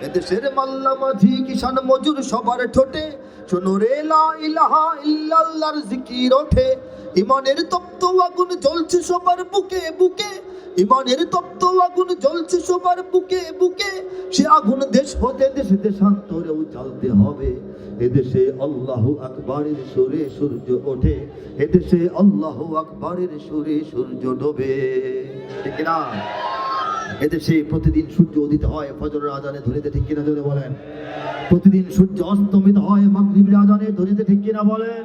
এদেশের মাল্লা মাঝি কিষান মজুর সবার ঠোঁটে। শোনো রে লা ইলাহা ইল্লাল্লাহর জিকির ওঠে। ইমানের তপ্ত আগুন জ্বলছে সবার বুকে বুকে। ইমানের তপ্ত আগুন জ্বলছে সবার বুকে বুকে। সে আগুন দেশ হতে দেশে দেশান্তরেও জ্বালতে হবে। এদেশে আল্লাহ আকবরের সুরে সূর্য ওঠে। এদেশে আল্লাহ আকবরের সুরে সূর্য ডোবে। ঠিক না এদেশে প্রতিদিন সূর্য উদিত হয়, ফজরের আজানে ধরিতে ঠিক কিনা জোরে বলেন। প্রতিদিন সূর্য অস্তমিত হয়, মাগরিবের আজানে ধরিতে ঠিক কিনা বলেন।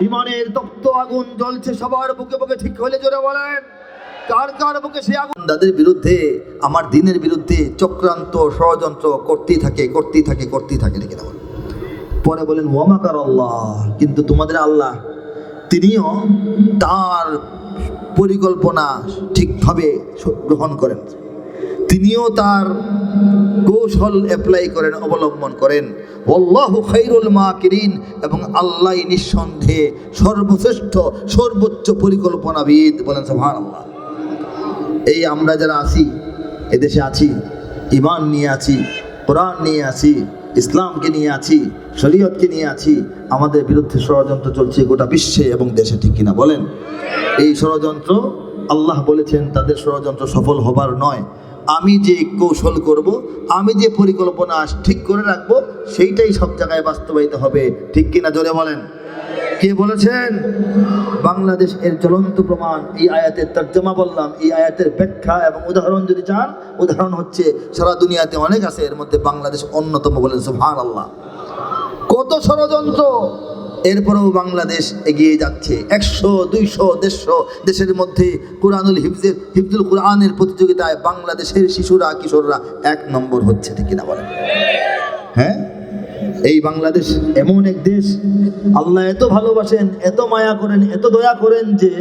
ইমানের তপ্ত আগুন জ্বলছে সবার বুকে বুকে, ঠিক হলে জোরে বলেন। কার কার বুকে সে আগুন? তাদের বিরুদ্ধে, আমার দিনের বিরুদ্ধে চক্রান্ত ষড়যন্ত্র করতেই থাকে করতেই থাকে করতেই থাকে, ঠিক কিনা বলেন। পরে বলেন ওয়ামাকার আল্লাহ? কিন্তু তোমাদের আল্লাহ, তিনিও তার পরিকল্পনা ঠিকভাবে গ্রহণ করেন। তিনিও তার কৌশল অ্যাপ্লাই করেন, অবলম্বন করেন। অল্লাহু খাইরুল মাকিরিন এবং আল্লাহ নিঃসন্দেহে সর্বশ্রেষ্ঠ, সর্বোচ্চ পরিকল্পনাবিদ বলেন আল্লাহ এই আমরা যারা আছি, এদেশে আছি ইমান নিয়ে আছি, কোরআন নিয়ে আছি, ইসলামকে নিয়ে আছি, শরীয়তকে নিয়ে আছি, আমাদের বিরুদ্ধে ষড়যন্ত্র চলছে গোটা বিশ্বে এবং দেশে, ঠিক কিনা বলেন? এই ষড়যন্ত্র, আল্লাহ বলেছেন, তাদের ষড়যন্ত্র সফল হবার নয়। আমি যে কৌশল করব, আমি যে পরিকল্পনা ঠিক করে রাখব, সেইটাই সব জায়গায় বাস্তবায়িত হবে। ঠিক কিনা জোরে বলেন? কে বলেছেন? বাংলাদেশ এর জ্বলন্ত প্রমাণ, এই আয়াতের তর্জমা বললাম, এই আয়াতের ব্যাখ্যা এবং উদাহরণ যদি চান, উদাহরণ হচ্ছে সারা দুনিয়াতে অনেক আছে, এর মধ্যে বাংলাদেশ অন্যতম বলেন সুবহান আল্লাহ কত ষড়যন্ত্র এরপরেও বাংলাদেশ এগিয়ে যাচ্ছে। একশো, দুইশো, দেড়শো দেশের মধ্যে কোরআনুল হিফজের, হিফজুল কোরআনের প্রতিযোগিতায় বাংলাদেশের শিশুরা, কিশোররা এক নম্বর হচ্ছে, ঠিক কিনা বলেন? হ্যাঁ? এই বাংলাদেশ এমন এক দেশ, আল্লাহ এত ভালোবাসেন, এত মায়া করেন, এত দয়া করেন যে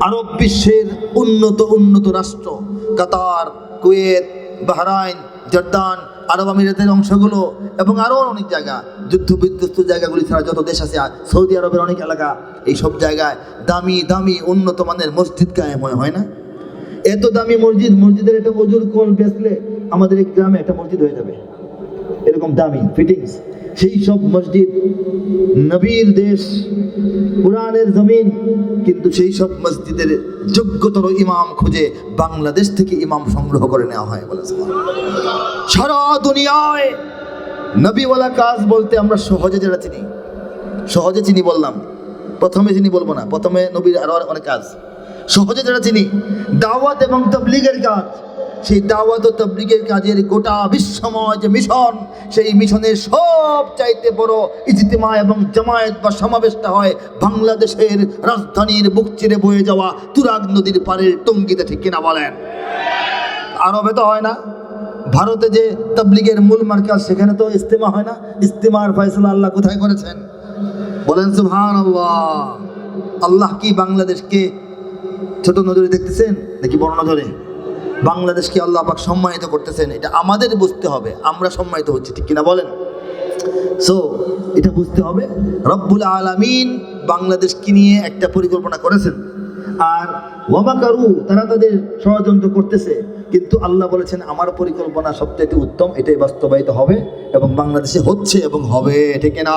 আরব বিশ্বের উন্নত উন্নত রাষ্ট্র, কাতার, কুয়েত, বাহরাইন, জর্দান আরব আমিরাতের অংশগুলো এবং আরও অনেক জায়গা, যুদ্ধ বিধ্বস্ত জায়গাগুলি ছাড়া যত দেশ আছে সৌদি আরবের অনেক এলাকা এই সব জায়গায় দামি দামি, উন্নত মানের মসজিদ কায়েম হয় না? এত দামি মসজিদ, মসজিদের একটা মজুর কল বেসলে আমাদের এই গ্রামে একটা মসজিদ হয়ে যাবে। এরকম দামি ফিটিংস সেই সব মসজিদ, নবীর দেশ, কোরআনের জমিন, কিন্তু সেই সব মসজিদের যোগ্যতর ইমাম খুঁজে বাংলাদেশ থেকে ইমাম সংগ্রহ করে নেওয়া হয় বলেছে সারা দুনিয়ায় নবীওয়ালা কাজ বলতে আমরা সহজে যেটা চিনি, সহজে চিনি বললাম, প্রথমে চিনি বলব না, প্রথমে নবীর আরও অনেক কাজ। সহজে যেটা চিনি, দাওয়াত এবং তবলিগের কাজ। সেই দাওয়াত তবলিগের কাজের গোটা বিশ্বময় যে মিশন, সেই মিশনের সব চাইতে বড় ইজতিমা এবং জামায়াত বা সমাবেশটা হয় বাংলাদেশের রাজধানীর বুক চিরে বয়ে যাওয়া তুরাগ নদীর পাড়ের টঙ্গিতে, ঠিক কিনা বলেন? আরবে তো হয় না। ভারতে যে তবলিগের মূল মার্কাজ, সেখানে তো ইস্তেমা হয় না। ইস্তেমার ফয়সলা আল্লাহ কোথায় করেছেন? বলেন সুবহান আল্লাহ আল্লাহ কি বাংলাদেশকে ছোট নজরে দেখতেছেন নাকি বড় নজরে? বাংলাদেশকে আল্লাহ পাক সম্মানিত করতেছেন, এটা আমাদের বুঝতে হবে, আমরা সম্মানিত হচ্ছি, ঠিক কিনা বলেন? সো এটা বুঝতে হবে, রব্বুল আলামিন বাংলাদেশকে নিয়ে একটা পরিকল্পনা করেছেন। আর ওয়ামাকারু তারা তাদের ষড়যন্ত্র করতেছে, কিন্তু আল্লাহ বলেছেন, আমার পরিকল্পনা সবচেয়ে উত্তম, এটাই বাস্তবায়িত হবে এবং বাংলাদেশে হচ্ছে এবং হবে ঠিক না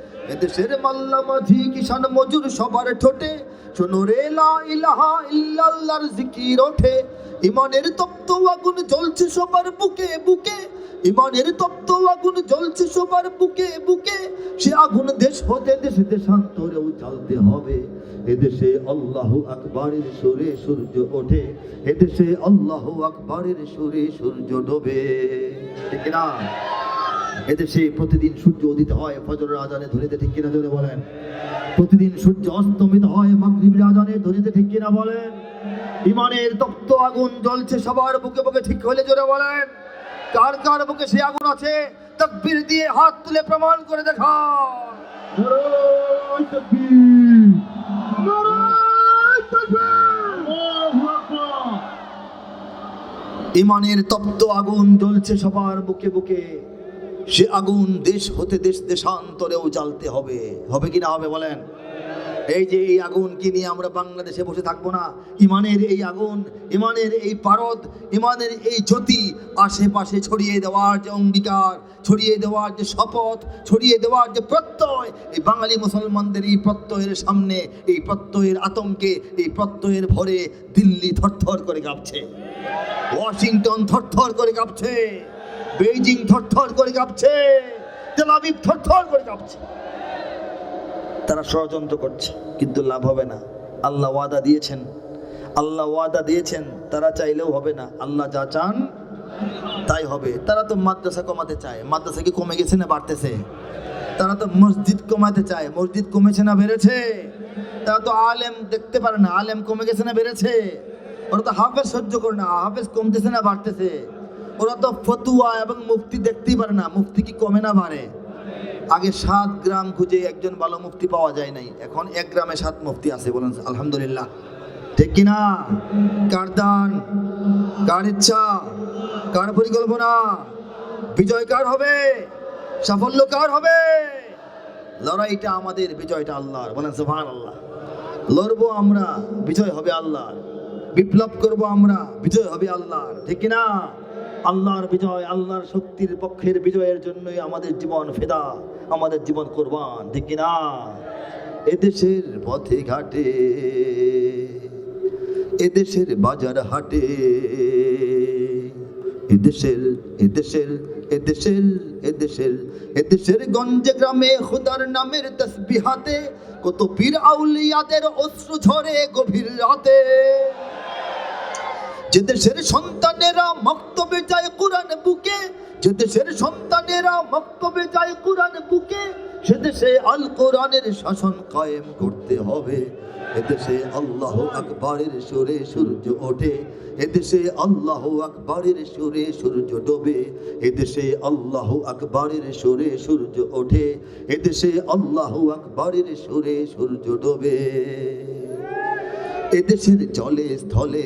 এদেশের মাল্লা মাঝি কিষান মজুর সবার ঠোঁটে। শোনো রে লা ইলাহা ইল্লাল্লাহর জিকির ওঠে। ইমানের তপ্ত আগুন জ্বলছে সবার বুকে বুকে। ইমানের তপ্ত আগুন জ্বলছে সবার বুকে বুকে। সে আগুন দেশ হতে দেশে দেশান্তরেও জ্বালতে হবে। এদেশে আল্লাহ আকবরের সুরে সূর্য ওঠে। এদেশে আল্লাহ আকবরের সুরে সূর্য ডোবে। ঠিক না এদেশে প্রতিদিন সূর্য উদিত হয় ফজরের আজানে ধরিতে ঠিক কিনা জোরে বলেন। প্রতিদিন সূর্য অস্তমিত হয় মাগরিবের আজানে ধরিতে ঠিক কিনা বলেন। ইমানের তপ্ত আগুন জ্বলছে সবার বুকে বুকে ঠিক হলে জোরে বলেন। কার কার বুকে সে আগুন আছে? তকবীর দিয়ে হাত তুলে প্রমাণ করে দেখা ইমানের তপ্ত আগুন জ্বলছে সবার বুকে বুকে। সে আগুন দেশ হতে দেশ দেশান্তরেও জ্বালতে হবে। হবে কি না হবে বলেন? এই যে এই আগুন কি নিয়ে আমরা বাংলাদেশে বসে থাকব না? ইমানের এই আগুন, ইমানের এই পারদ, ইমানের এই জ্যোতি আশেপাশে ছড়িয়ে দেওয়ার যে অঙ্গীকার, ছড়িয়ে দেওয়ার যে শপথ, ছড়িয়ে দেওয়ার যে প্রত্যয়, এই বাঙালি মুসলমানদের এই প্রত্যয়ের সামনে, এই প্রত্যয়ের আতঙ্কে, এই প্রত্যয়ের ভরে দিল্লি থরথর করে কাঁপছে। ওয়াশিংটন থরথর করে কাঁপছে। বেইজিং থরথর করে কাঁপছে। থরথর করে কাঁপছে। তারা ষড়যন্ত্র করছে, কিন্তু লাভ হবে না। আল্লাহ ওয়াদা দিয়েছেন। আল্লাহ ওয়াদা দিয়েছেন, তারা চাইলেও হবে না। আল্লাহ যা চান, তাই হবে। তারা তো মাদ্রাসা কমাতে চায়। মাদ্রাসা কি কমে গেছে না বাড়তেছে? তারা তো মসজিদ কমাতে চায়। মসজিদ কমেছে না বেড়েছে? তারা তো আলেম দেখতে পারে না। আলেম কমে গেছে না বেড়েছে? ওরা তো হাফেজ সহ্য করে না। হাফেজ কমতেছে না বাড়তেছে। ওরা তো ফতুয়া এবং মুফতি দেখতেই পারে না। মুফতি কি কমে না বাড়ে? আগে সাত গ্রাম খুঁজে একজন ভালো মুফতি পাওয়া যায় নাই। এখন এক গ্রামে সাত মুফতি আছে বলেন, আলহামদুলিল্লাহ। ঠিক কিনা? কার দান? কার ইচ্ছা? কার পরিকল্পনা? বিজয় কার হবে? সাফল্য কার হবে? লড়াইটা আমাদের, বিজয়টা আল্লাহর। বলেন সুবহান আল্লাহ লড়বো আমরা, বিজয় হবে আল্লাহর। বিপ্লব করব আমরা, বিজয় হবে আল্লাহর। ঠিক কিনা? আল্লাহর বিজয়, আল্লাহর শক্তির পক্ষের বিজয়ের জন্যই আমাদের জীবন ফেদা, আমাদের জীবন কোরবান, ঠিক কিনা? এদেশের পথে ঘাটে, এদেশের বাজার হাটে, এদেশের এদেশের এদেশের এদেশের এদেশের গঞ্জে গ্রামে খুদার নামের তসবিহাতে কত পীর আউলিয়াদের অশ্রু ঝরে গভীর রাতে। যে দেশের সন্তানেরা মক্তবে যায় কোরআন বুকে যে দেশের সন্তানেরা মক্তবে যায় কোরআন বুকে সে দেশে আল কোরআনের শাসন কায়েম করতে হবে। এদেশে আল্লাহ আকবরের সুরে সূর্য ওঠে এদেশে আল্লাহ আকবরের সুরে সূর্য ডোবে এদেশে আল্লাহ আকবরের সুরে সূর্য ওঠে এদেশে আল্লাহ আকবরের সুরে সূর্য ডোবে। এদেশের জলে স্থলে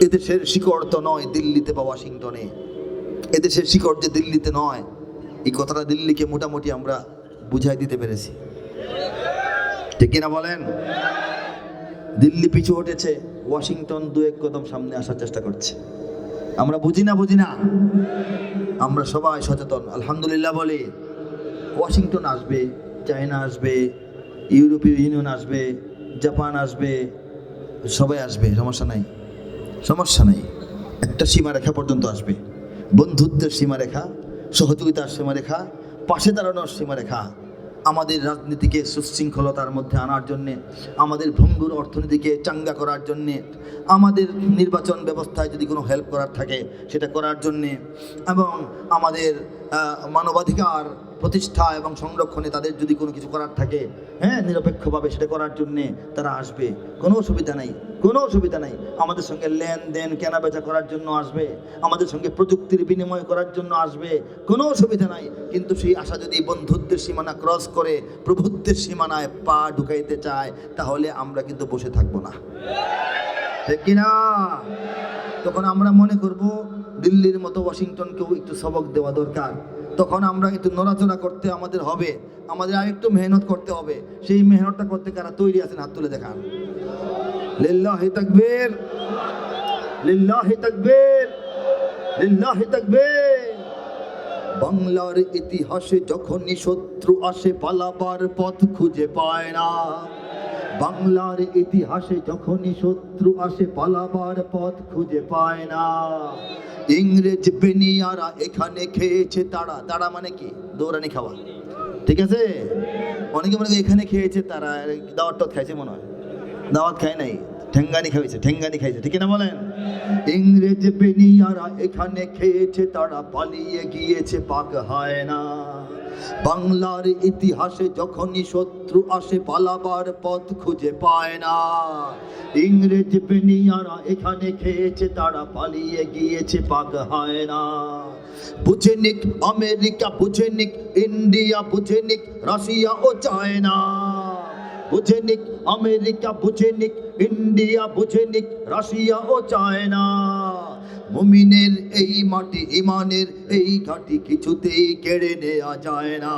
এদেশের শিকড় তো নয় দিল্লিতে বা ওয়াশিংটনে। এদেশের শিকড় যে দিল্লিতে নয়, এই কথাটা দিল্লিকে মোটামুটি আমরা বুঝাই দিতে পেরেছি। ঠিক কিনা বলেন? দিল্লি পিছু হটেছে, ওয়াশিংটন দু এক কদম সামনে আসার চেষ্টা করছে। আমরা বুঝি না বুঝি না? আমরা সবাই সচেতন। আলহামদুলিল্লাহ বলি, ওয়াশিংটন আসবে, চায়না আসবে, ইউরোপীয় ইউনিয়ন আসবে, জাপান আসবে, সবাই আসবে, সমস্যা নাই। সমস্যা নেই। একটা সীমারেখা পর্যন্ত আসবে। বন্ধুত্বের সীমারেখা, সহযোগিতার সীমারেখা, পাশে দাঁড়ানোর সীমারেখা। আমাদের রাজনীতিকে সুশৃঙ্খলতার মধ্যে আনার জন্যে, আমাদের ভঙ্গুর অর্থনীতিকে চাঙ্গা করার জন্যে, আমাদের নির্বাচন ব্যবস্থায় যদি কোনো হেল্প করার থাকে, সেটা করার জন্যে, এবং আমাদের মানবাধিকার প্রতিষ্ঠা এবং সংরক্ষণে তাদের যদি কোনো কিছু করার থাকে হ্যাঁ নিরপেক্ষভাবে সেটা করার জন্যে তারা আসবে। কোনো অসুবিধা নাই, কোনো অসুবিধা নাই। আমাদের সঙ্গে লেনদেন, কেনাবেচা করার জন্য আসবে। আমাদের সঙ্গে প্রযুক্তির বিনিময় করার জন্য আসবে। কোনো অসুবিধা নাই। কিন্তু সেই আশা যদি বন্ধুত্বের সীমানা ক্রস করে, প্রভুত্বের সীমানায় পা ঢুকাইতে চায়, তাহলে আমরা কিন্তু বসে থাকব না। ঠিক কিনা? তখন আমরা মনে করব দিল্লির মতো ওয়াশিংটনকেও একটু সবক দেওয়া দরকার। তখন আমরা একটু নড়াচড়া করতে আমাদের হবে, আমাদের আরেকটু মেহনত করতে হবে। সেই মেহনতটা করতে কারা তৈরি আছেন হাত তুলে দেখান। বাংলার ইতিহাসে যখনই শত্রু আসে পালাবার পথ খুঁজে পায় না। বাংলার ইতিহাসে যখনই শত্রু আসে পালাবার পথ খুঁজে পায় না। ইংরেজ বেনিয়ারা এখানে খেয়েছে তারা। তারা মানে কি? দৌড়ানি খাওয়া। ঠিক আছে? অনেকে মনে এখানে খেয়েছে তারা। দাওয়াত টাওয়াত খাইছে মনে হয়। দাওয়াত খায় নাই। ঠেঙ্গানি খাইছে ঠেঙ্গানি খাইছে। ঠিক না বলেন? ইংরেজ বেনিয়ারা এখানে খেয়েছে তারা। পালিয়ে গিয়েছে পাক হয় না বাংলার ইতিহাসে যখনই শত্রু আসে পালাবার পথ খুঁজে পায় না। ইংরেজ বেনিয়ারা এখানে খেয়েছে, তারা পালিয়ে গিয়েছে, পাক হয় না। বুঝে নিক আমেরিকা, বুঝে নিক ইন্ডিয়া, বুঝে রাশিয়া ও চায়না। বুঝে নিক আমেরিকা, বুঝে নিক ইন্ডিয়া, বুঝে রাশিয়া ও চায়না। মুমিনের এই মাটি ইমানের এই ঘাটি কিছুতেই কেড়ে নেওয়া যায় না।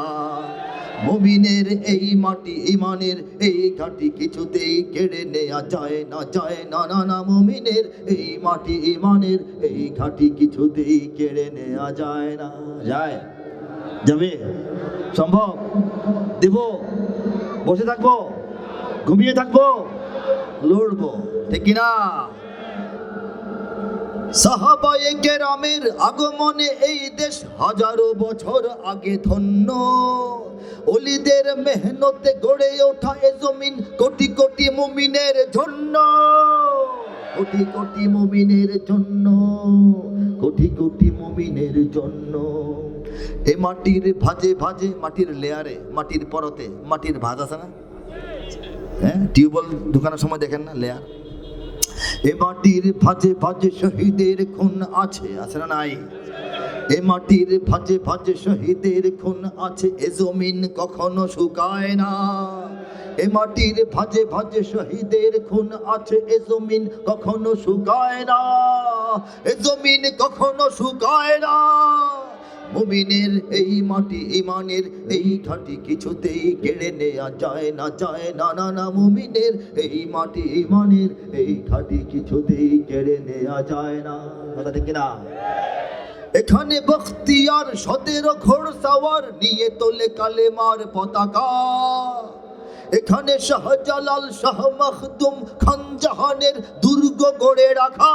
মুমিনের এই মাটি ইমানের এই ঘাটি কিছুতেই কেড়ে নেওয়া যায় না যায় না না না, মুমিনের এই মাটি ইমানের এই ঘাটি কিছুতেই কেড়ে নেওয়া যায় না। যায়? যাবে? সম্ভব? দেব? বসে থাকব? ঘুমিয়ে থাকব? লড়বো, ঠিক কিনা? সাহাবায়ে কেরামের আগমনে এই দেশ হাজারো বছর আগে ধন্য। অলিদের মেহনতে গড়ে ওঠা এ জমিন কোটি কোটি মুমিনের জন্য। কোটি কোটি মুমিনের জন্য, কোটি কোটি মুমিনের জন্য। এ মাটির ভাজে ভাজে, মাটির লেয়ারে, মাটির পরতে, মাটির ভাজ আছে না? হ্যাঁ টিউবওয়েল ঢুকানোর সময় দেখেন না, লেয়ার। এ মাটির ভাজে ভাজে শহীদের খুন আছে আছে না নাই? এ মাটির ভাজে ভাজে শহীদের খুন আছে, এ জমিন কখনো শুকায় না। এ মাটির ভাজে ভাজে শহীদের খুন আছে, এ জমিন কখনো শুকায় না। এ জমিন কখনো শুকায় না। মুমিনের এই মাটি ইমানের এই ঘাটি কিছুতেই কেড়ে নেয়া যায় না যায় না না না, মুমিনের এই মাটি ইমানের এই ঘাটি কিছুতেই কেড়ে নেয়া যায় না। কথা ঠিক না এখানে বখতিয়ার সতেরো ঘোড় সাওয়ার নিয়ে তোলে কালেমার পতাকা। এখানে শাহজালাল শাহ মখদুম খান জাহানের দুর্গ গড়ে রাখা।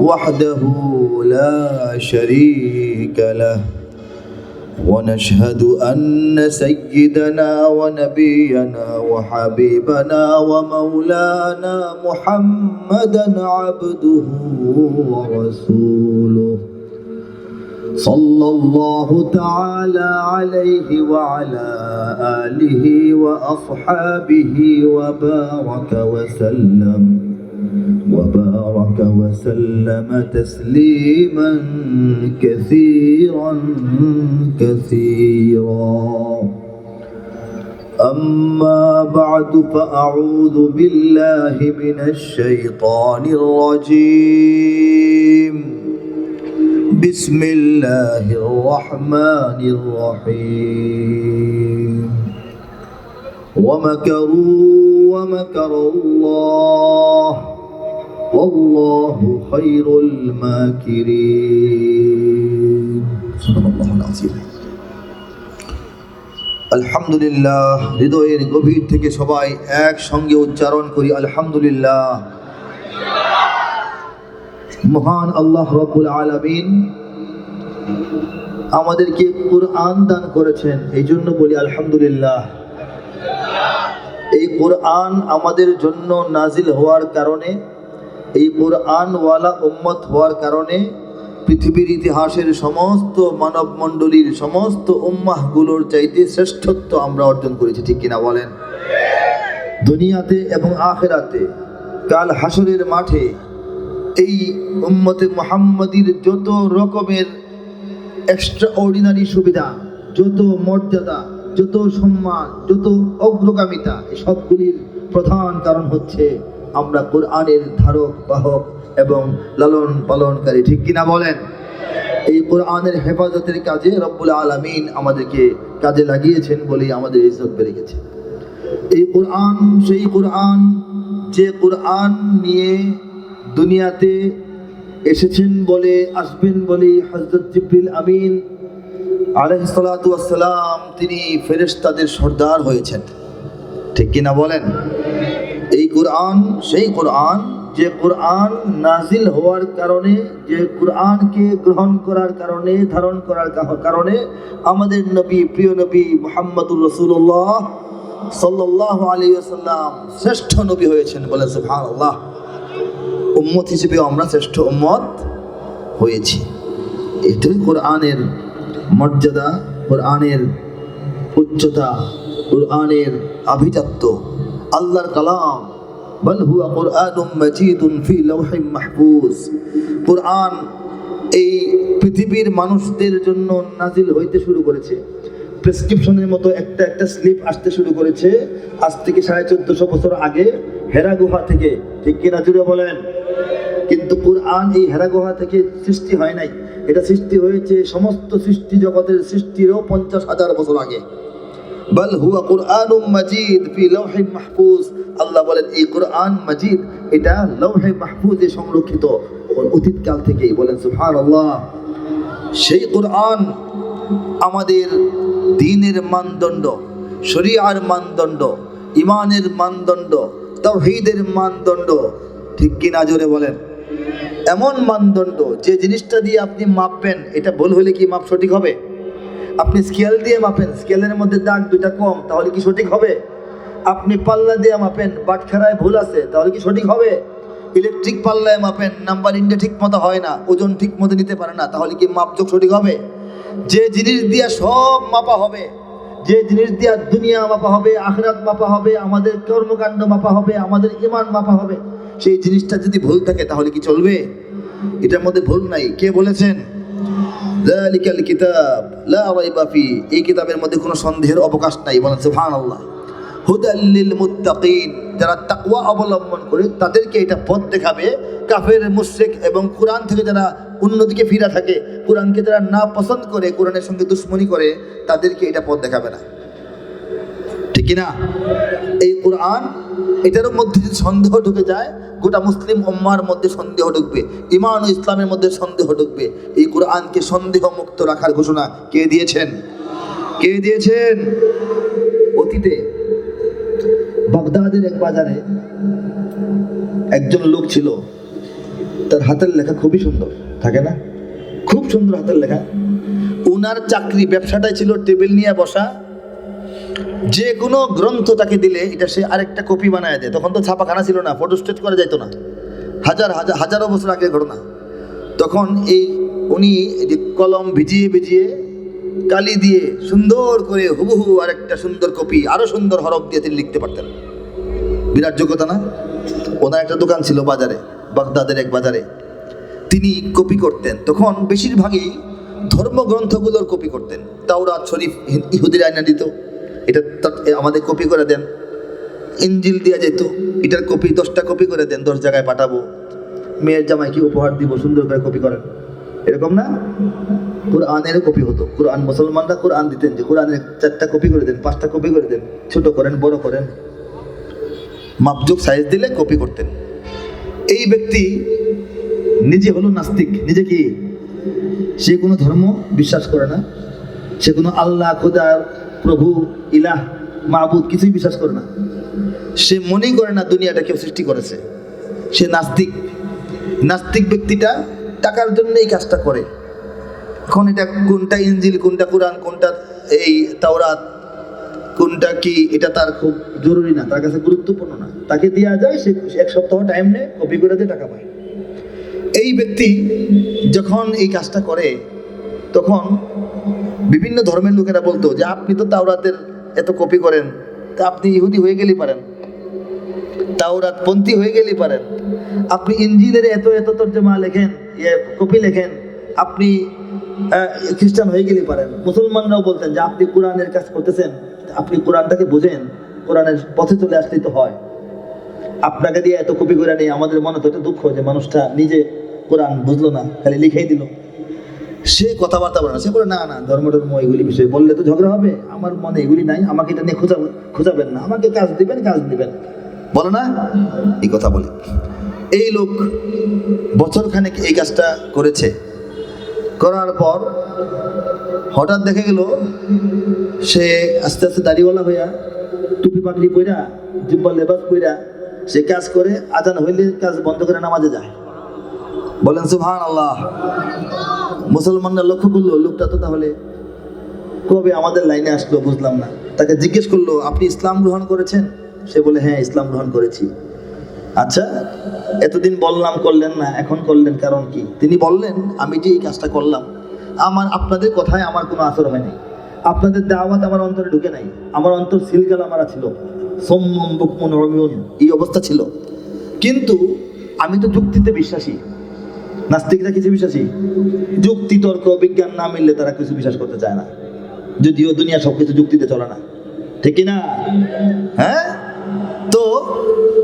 وحده لا شريك له. ونشهد أن سيدنا ونبينا وحبيبنا ومولانا محمدا عبده ورسوله. صلى الله تعالى عليه وعلى آله وأصحابه وبارك وسلم. وبارك وسلم تسليما كثيرا كثيرا. أما بعد فأعوذ بالله من الشيطان الرجيم. بسم الله الرحمن الرحيم. ومكروا ومكر الله. والله خير الماكرين صدق الله العظيم আলহামদুলিল্লাহ হৃদয়ের গভীর থেকে সবাই একসঙ্গে উচ্চারণ করি আলহামদুলিল্লাহ মহান আল্লাহ রব্বুল আলামিন আমাদেরকে কোরআন দান করেছেন এই জন্য বলি আলহামদুলিল্লাহ এই কোরআন আমাদের জন্য নাজিল হওয়ার কারণে এই কোরআনওয়ালা উম্মত হওয়ার কারণে পৃথিবীর ইতিহাসের সমস্ত মানব মণ্ডলীর সমস্ত উম্মাহগুলোর চাইতে শ্রেষ্ঠত্ব আমরা অর্জন করেছি, ঠিক কিনা বলেন? দুনিয়াতে এবং আখেরাতে কাল হাসরের মাঠে এই উম্মতে মোহাম্মদীর যত রকমের এক্সট্রা অর্ডিনারি সুবিধা, যত মর্যাদা, যত সম্মান, যত অগ্রগামিতা, এই সবগুলির প্রধান কারণ হচ্ছে আমরা কোরআনের ধারক, বাহক এবং লালন পালনকারী, ঠিক কিনা বলেন? এই কোরআনের হেফাজতের কাজে রব্বুল আলমিন আমাদেরকে কাজে লাগিয়েছেন বলেই আমাদের ইজ্জত বেড়ে গেছে। এই কোরআন, সেই কোরআন, যে কোরআন নিয়ে দুনিয়াতে এসেছেন বলে, আসবেন বলে হজরত জিব্রিল আমিন আলহিসাল্লাম তিনি ফেরেশতাদের সর্দার হয়েছেন। ঠিক কিনা বলেন? কোরআন, সেই কোরআন, যে কোরআন নাজিল হওয়ার কারণে, যে কোরআনকে গ্রহণ করার কারণে, ধারণ করার কারণে, আমাদের নবী, প্রিয় নবী মোহাম্মদুর রসুল্লাহ সাল্লাহ আলী আসাল্লাম শ্রেষ্ঠ নবী হয়েছেন বলে সুহান আল্লাহ উম্মত হিসেবে আমরা শ্রেষ্ঠ উম্মত হয়েছি। এটাই কোরআনের মর্যাদা, কোরআনের উচ্চতা, কোরআনের আভিজাত্য, আল্লাহর কালাম। বল হুয়া কোরআনুম মাজিদুন ফি লাওহিম মাহফুজ। কোরআন এই পৃথিবীর মানুষদের জন্য নাজিল হইতে শুরু করেছে। প্রেসক্রিপশনের মতো একটা একটা স্লিপ আসতে শুরু করেছে। আজ থেকে সাড়ে চোদ্দশো বছর আগে হেরা গুহা থেকে, ঠিক কিনা জুড়ে বলেন? কিন্তু কোরআন এই হেরা গুহা থেকে সৃষ্টি হয় নাই। এটা সৃষ্টি হয়েছে সমস্ত সৃষ্টি জগতের সৃষ্টিরও পঞ্চাশ হাজার বছর আগে। বল হুয়া কোরআন মাজিদ ফি লৌহে মাহফুজ। আল্লাহ বলেন, এই কোরআন মাজিদ, এটা লৌহে মাহফুজে সংরক্ষিত। অতীতকাল থেকেই বলেন সুবহান আল্লাহ সেই কোরআন আমাদের দিনের মানদণ্ড, শরিয়ার মানদণ্ড ইমানের মানদণ্ড তাওহীদের মানদণ্ড, ঠিক কিনা জোরে বলেন? এমন মানদণ্ড, যে জিনিসটা দিয়ে আপনি মাপবেন, এটা ভুল হলে কি মাপ সঠিক হবে? আপনি স্কেল দিয়ে মাপেন স্কেলের মধ্যে দাগ দুইটা কম, তাহলে কি সঠিক হবে? আপনি পাল্লা দিয়ে মাপেন, বাটখারায় ভুল আছে, তাহলে কি সঠিক হবে? ইলেকট্রিক পাল্লায় মাপেন নাম্বার ইন্ডে ঠিক মতো হয় না, ওজন ঠিক মতো নিতে পারে না, তাহলে কি মাপযোগ সঠিক হবে? যে জিনিস দিয়া সব মাপা হবে, যে জিনিস দিয়া দুনিয়া মাপা হবে, আখরাত মাপা হবে, আমাদের কর্মকাণ্ড মাপা হবে, আমাদের ইমান মাপা হবে, সেই জিনিসটা যদি ভুল থাকে, তাহলে কি চলবে? এটার মধ্যে ভুল নাই। কে বলেছেন? যালিকাল কিতাব লা রাইবা ফি এই কিতাবের মধ্যে কোনো সন্দেহের অবকাশ নাই। বলেন, সুবহানাল্লাহ। হুদাল্লিল মুত্তাকিন যারা তাকওয়া অবলম্বন করে, তাদেরকে এটা পথ দেখাবে। কাফের, মুশরিক এবং কোরআন থেকে যারা অন্যদিকে ফিরা থাকে, কোরআনকে যারা না পছন্দ করে, কোরআনের সঙ্গে দুশ্মনী করে, তাদেরকে এটা পথ দেখাবে না। ঠিক না এই কোরআন, এটার মধ্যে যদি সন্দেহ ঢুকে যায় গোটা মুসলিম উম্মার মধ্যে সন্দেহ ঢুকবে ইমান ও ইসলামের মধ্যে সন্দেহ ঢুকবে। এই কোরআনকে সন্দেহ মুক্ত রাখার ঘোষণা কে দিয়েছেন? কে দিয়েছেন? অতীতে বাগদাদের এক বাজারে একজন লোক ছিল, তার হাতের লেখা খুবই সুন্দর, থাকে না? খুব সুন্দর হাতের লেখা। উনার চাকরি ব্যবসাটাই ছিল টেবিল নিয়ে বসা যে কোনো গ্রন্থ তাকে দিলে এটা সে আরেকটা কপি বানায় দেয়। তখন তো ছাপাখানা ছিল না ফটো স্টেট করা যাইতো না। হাজার হাজার, হাজারো বছর আগের ঘটনা। তখন এই উনি যে কলম ভিজিয়ে ভিজিয়ে কালি দিয়ে সুন্দর করে হুবহু আরেকটা সুন্দর কপি আরও সুন্দর হরফ দিয়ে তিনি লিখতে পারতেন। বিরাট যোগ্যতা না? ওনার একটা দোকান ছিল বাজারে, বাগদাদের এক বাজারে। তিনি কপি করতেন। তখন বেশিরভাগই ধর্মগ্রন্থগুলোর কপি করতেন। তাওরাত শরীফ, ইহুদিরা আইনা দিত এটা আমাদের কপি করে দেন। ইঞ্জিল দেওয়া যেত, এটার কপি দশটা কপি করে দেন, দশ জায়গায় পাঠাবো। মেয়ের জামাইকে উপহার দিব, সুন্দর করে কপি করেন। এরকম না? কোরআনের কপি হতো। কোরআন মুসলমানরা কোরআন দিতেন যে, কোরআনের চারটা কপি করে দেন, পাঁচটা কপি করে দেন, ছোট করেন, বড় করেন। মাপযোগ সাইজ দিলে কপি করতেন। এই ব্যক্তি নিজে হলো নাস্তিক, নিজে কি? সে কোনো ধর্ম বিশ্বাস করে না। সে কোনো আল্লাহ, খোদার প্রভু, ইলাহ মাহবুদ কিছুই বিশ্বাস করে না। সে মনেই করে না দুনিয়াটা কেউ সৃষ্টি করেছে। সে নাস্তিক। নাস্তিক ব্যক্তিটা টাকার জন্য এই কাজটা করে। এখন এটা কোনটা ইঞ্জিল, কোনটা কোরআন, কোনটা এই তাওরাত, কোনটা কি, এটা তার খুব জরুরি না, তার কাছে গুরুত্বপূর্ণ না। তাকে দেওয়া যায়, সে এক সপ্তাহ টাইম নেয়, কপি করে দিয়ে টাকা পায়। এই ব্যক্তি যখন এই কাজটা করে, তখন বিভিন্ন ধর্মের লোকেরা বলতো যে, আপনি তো তাওরাতের এত কপি করেন, তা আপনি ইহুদি হয়ে গেলেই পারেন। তাওরাত পন্থী হয়ে গেলেই পারেন। আপনি ইঞ্জিলের এত এত তর্জমা লেখেন ইয়ে কপি লেখেন, আপনি খ্রিস্টান হয়ে গেলেই পারেন। মুসলমানরাও বলতেন যে, আপনি কোরআনের কাজ করতেছেন আপনি কোরআনটাকে বোঝেন, কোরআনের পথে চলে আসলেই তো হয়। আপনাকে দিয়ে এত কপি করে নেই, আমাদের মনে তো একটা দুঃখ যে, মানুষটা নিজে কোরআন বুঝলো না, খালি লিখেই দিল। সে কথাবার্তা বলে না। সে বলে, না না ধর্ম ধর্ম এগুলি বিষয়ে বললে তো ঝগড়া হবে। আমার মনে এগুলি নাই, আমাকে এটা নিয়ে খোঁজাব খোঁজাবেন না। আমাকে কাজ দিবেন কাজ দিবেন। বলে না? এই কথা বলে। এই লোক বছরখানেক এই কাজটা করেছে। করার পর হঠাৎ দেখে গেল, সে আস্তে আস্তে দাড়িওয়ালা হইয়া, টুপি পাগড়ি পইরা, জিব্বা লেবাস পইরা, সে কাজ করে, আজান হইলে কাজ বন্ধ করে নামাজে যায়। বলেন সুবহান আল্লাহ মুসলমানরা লক্ষ্য করল, লোকটা তো তাহলে কবে আমাদের লাইনে আসলো বুঝলাম না। তাকে জিজ্ঞেস করল, আপনি ইসলাম গ্রহণ করেছেন? সে বলে হ্যাঁ ইসলাম গ্রহণ করেছি। আচ্ছা এতদিন বললাম, করলেন না, এখন করলেন কারণ কি? তিনি বললেন, আমি যে এই কাজটা করলাম, আমার, আপনাদের কথায় আমার কোনো আসর হয়নি। আপনাদের দাওয়াত আমার অন্তরে ঢুকে নাই। আমার অন্তর সিলগালা মারা ছিল। সোম্মম বুকমন রমিউন, এই অবস্থা ছিল। কিন্তু আমি তো যুক্তিতে বিশ্বাসী। নাস্তিকরা কিছু বিশ্বাসী যুক্তি, তর্ক, বিজ্ঞান না মিললে তারা কিছু বিশ্বাস করতে চায় না। যদিও দুনিয়া সবকিছু যুক্তিতে চলে না। ঠিক না হ্যাঁ? তো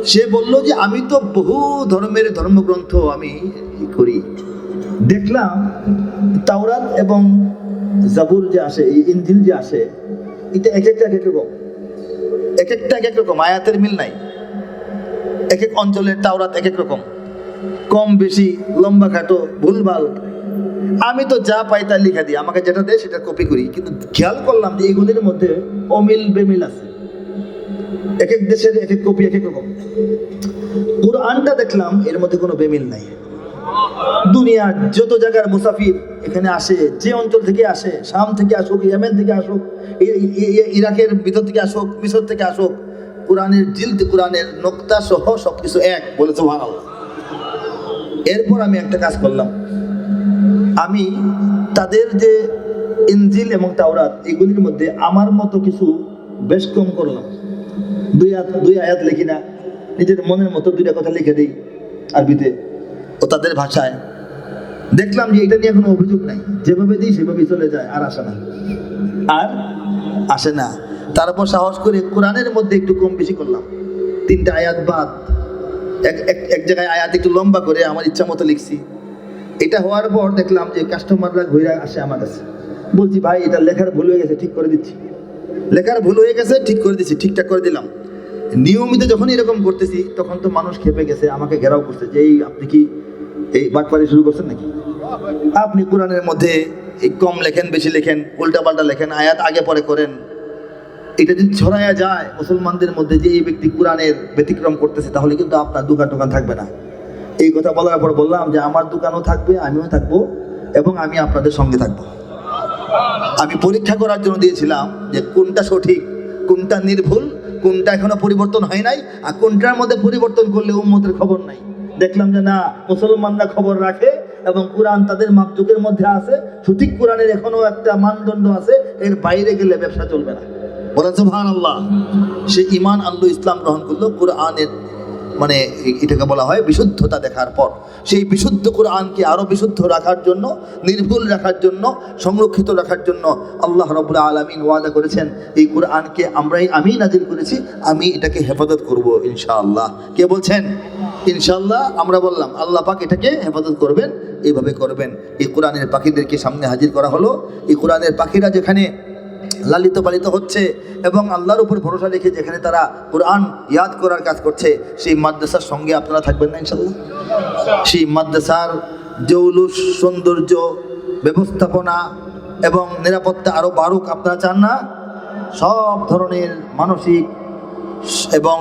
সে বলল যে আমি তো বহু ধর্মের ধর্মগ্রন্থ আমি করি। দেখলাম তাওরাত এবং জাবুর যে আসে, এই ইঞ্জিল যে আসে, এটা এক একটা এক এক রকম। এক একটা এক এক রকম। আয়াতের মিল নাই। এক এক অঞ্চলের তাওরাত এক এক রকম। কম বেশি লম্বা খাটো ভুলভাল। আমি তো যা পাই তা লিখা দিই, আমাকে যেটা দেয় সেটা কপি করি। কিন্তু খেয়াল করলাম যে এগুলির মধ্যে অমিল বেমিল আছে। এক এক দেশের এক এক কপি এক এক রকম। কোরআনটা দেখলাম এর মধ্যে কোনো বেমিল নাই। দুনিয়ার যত জায়গার মুসাফির এখানে আসে, যে অঞ্চল থেকে আসে, শাম থেকে আসুক, ইয়েমেন থেকে আসুক ইরাকের ভিতর থেকে আসুক, মিশর থেকে আসুক, কোরআনের জিলদ, কোরআনের নোক্তা সহ সবকিছু এক বলেছে ভালো এরপর আমি একটা কাজ করলাম। আমি তাদের যে ইঞ্জিল এবং তাওরাত, এগুলির মধ্যে আমার মতো কিছু বেশ কম করলাম। দুই দুই আয়াত লিখি না, নিজের মনের মতো দুইটা কথা লিখে দিই আরবিতে ও তাদের ভাষায়। দেখলাম যে এটা নিয়ে কোনো অভিযোগ নাই। যেভাবে দিই, সেভাবেই চলে যায়, আর আসে না। আর আসে না। তারপর সাহস করে কোরআনের মধ্যে একটু কম বেশি করলাম। তিনটা আয়াত বাদ এক এক- জায়গায় আয়াত একটু লম্বা করে আমার ইচ্ছা মতো লিখছি। এটা হওয়ার পর দেখলাম যে কাস্টমাররা ঘুরে আসে আমার কাছে। বলছি, ভাই, এটা লেখার ভুল হয়ে গেছে, ঠিক করে দিচ্ছি। লেখার ভুল হয়ে গেছে, ঠিক করে দিচ্ছি, ঠিকঠাক করে দিলাম। নিয়মিত যখন এরকম করতেছি, তখন তো মানুষ খেপে গেছে, আমাকে ঘেরাও করছে যে, এই, আপনি কি এই বাটপারি শুরু করছেন নাকি? আপনি কোরআনের মধ্যে এই কম লেখেন, বেশি লেখেন, উল্টাপাল্টা লেখেন, আয়াত আগে পরে করেন। এটা যদি ছড়ায়া যায়, মুসলমানদের মধ্যে যে এই ব্যক্তি কোরআনের ব্যতিক্রম করতেছে, তাহলে কিন্তু আপনার দোকান টোকান থাকবে না। এই কথা বলার পর বললাম যে, আমার দোকানও থাকবে, আমিও থাকব এবং আমি আপনাদের সঙ্গে থাকব। আমি পরীক্ষা করার জন্য দিয়েছিলাম যে, কোনটা সঠিক, কোনটা নির্ভুল, কোনটা এখনও পরিবর্তন হয় নাই, আর কোনটার মধ্যে পরিবর্তন করলে উম্মতের খবর নাই। দেখলাম যে, না, মুসলমানরা খবর রাখে এবং কোরআন তাদের মাপযুগের মধ্যে আছে, সঠিক কোরআনের এখনও একটা মানদণ্ড আছে, এর বাইরে গেলে ব্যবসা চলবে না। আল্লাহ সে ইমান আল্লাহ ইসলাম গ্রহণ করল, কোরআনের মানে এটাকে বলা হয় বিশুদ্ধতা দেখার পর। সেই বিশুদ্ধ কোরআনকে আরও বিশুদ্ধ রাখার জন্য, নির্ভুল রাখার জন্য, সংরক্ষিত রাখার জন্য আল্লাহ রবুল্লা আলমিন ওয়াদা করেছেন, এই কোরআনকে আমরাই আমি নাজিল করেছি, আমি এটাকে হেফাজত করব ইনশাআল্লাহ। কে বলছেন? ইনশাআল্লাহ, আমরা বললাম, আল্লাহ পাক এটাকে হেফাজত করবেন এইভাবে করবেন। এই কোরআনের পাখিদেরকে সামনে হাজির করা হলো। এই কোরআনের পাখিরা যেখানে লালিত পালিত হচ্ছে এবং আল্লাহর উপর ভরসা রেখে যেখানে তারা কোরআন ইয়াদ করার কাজ করছে, সেই মাদ্রাসার সঙ্গে আপনারা থাকবেন না ইনশাল্লাহ সেই মাদ্রাসার জৌলুস, সৌন্দর্য, ব্যবস্থাপনা এবং নিরাপত্তা আরও বাড়ুক, আপনারা চান না? সব ধরনের মানসিক এবং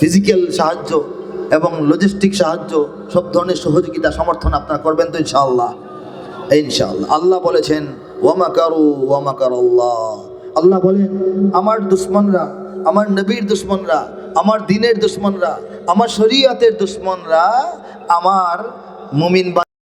ফিজিক্যাল সাহায্য এবং লজিস্টিক সাহায্য, সব ধরনের সহযোগিতা, সমর্থন আপনারা করবেন তো ইনশাআল্লাহ। ইনশাআল্লাহ। আল্লাহ বলেছেন ওয়ামাকারু ওয়ামাকার আল্লাহ আল্লাহ বলেন, আমার দুশ্মনরা, আমার নবীর দুশ্মনরা, আমার দিনের দুশ্মনরা, আমার শরীয়তের দুশ্মনরা আমার মুমিন